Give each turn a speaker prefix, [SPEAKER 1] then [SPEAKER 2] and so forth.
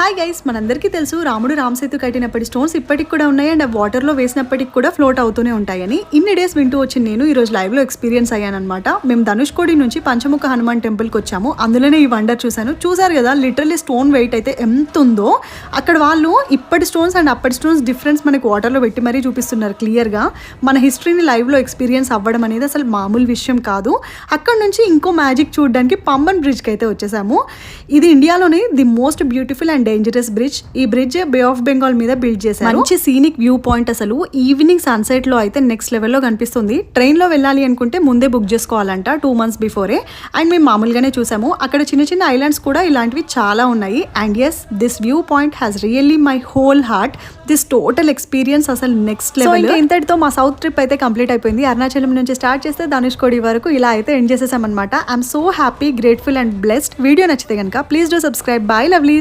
[SPEAKER 1] Hi guys మనందరికీ తెలుసు రాముడు రామసేతు కట్టినప్పటి స్టోన్స్ ఇప్పటికి కూడా ఉన్నాయి అండ్ వాటర్లో వేసినప్పటికి కూడా ఫ్లోట్ అవుతూనే ఉంటాయని. ఇన్ని డేస్ వింటూ వచ్చి నేను ఈరోజు లైవ్ లైవ్లో ఎక్స్పీరియన్స్ అయ్యానమాట మేము ధనుష్కోడి నుంచి పంచముఖ హనుమాన్ టెంపుల్కి వచ్చాము. అందులోనే ఈ వండర్ చూశాను. చూసారు కదా లిటరలీ స్టోన్ వెయిట్ అయితే ఎంత ఉందో. అక్కడ వాళ్ళు ఇప్పటి స్టోన్స్ అండ్ అప్పటి స్టోన్స్ డిఫరెన్స్ మనకి వాటర్లో పెట్టి మరీ చూపిస్తున్నారు క్లియర్గా మన హిస్టరీని లైవ్లో ఎక్స్పీరియన్స్ అవ్వడం అనేది అసలు మామూలు విషయం కాదు. అక్కడ నుంచి ఇంకో మ్యాజిక్ చూడడానికి పంబన్ బ్రిడ్జ్కి అయితే వచ్చేసాము. ఇది ఇండియాలోనే the most beautiful and dangerous bridge ఈ బ్రిడ్జ్ బే ఆఫ్ బెంగాల్ మీద బిల్డ్ చేశారు. మంచి సీనిక్ వ్యూ పాయింట్ అసలు. ఈవినింగ్ సన్సెట్లో అయితే నెక్స్ట్ లెవెల్లో కనిపిస్తుంది. ట్రైన్లో వెళ్ళాలి అనుకుంటే ముందే బుక్ చేసుకోవాలంట టూ మంత్స్ బిఫోరే అండ్ మేము మామూలుగానే చూసాము. అక్కడ చిన్న చిన్న ఐలాండ్స్ కూడా ఇలాంటివి చాలా ఉన్నాయి. And as this view point has really my whole heart this total experience అసలు నెక్స్ట్ లెవెల్ ఇంతటితో మా సౌత్ ట్రిప్ అయితే కంప్లీట్ అయిపోయింది. అరుణాచలం నుంచి స్టార్ట్ చేస్తే ధనుష్కోడి వరకు ఇలా అయితే end చేసేసామన్నమాట. I'm so happy grateful and blessed video నచ్చితే కనుక please do subscribe bye lovely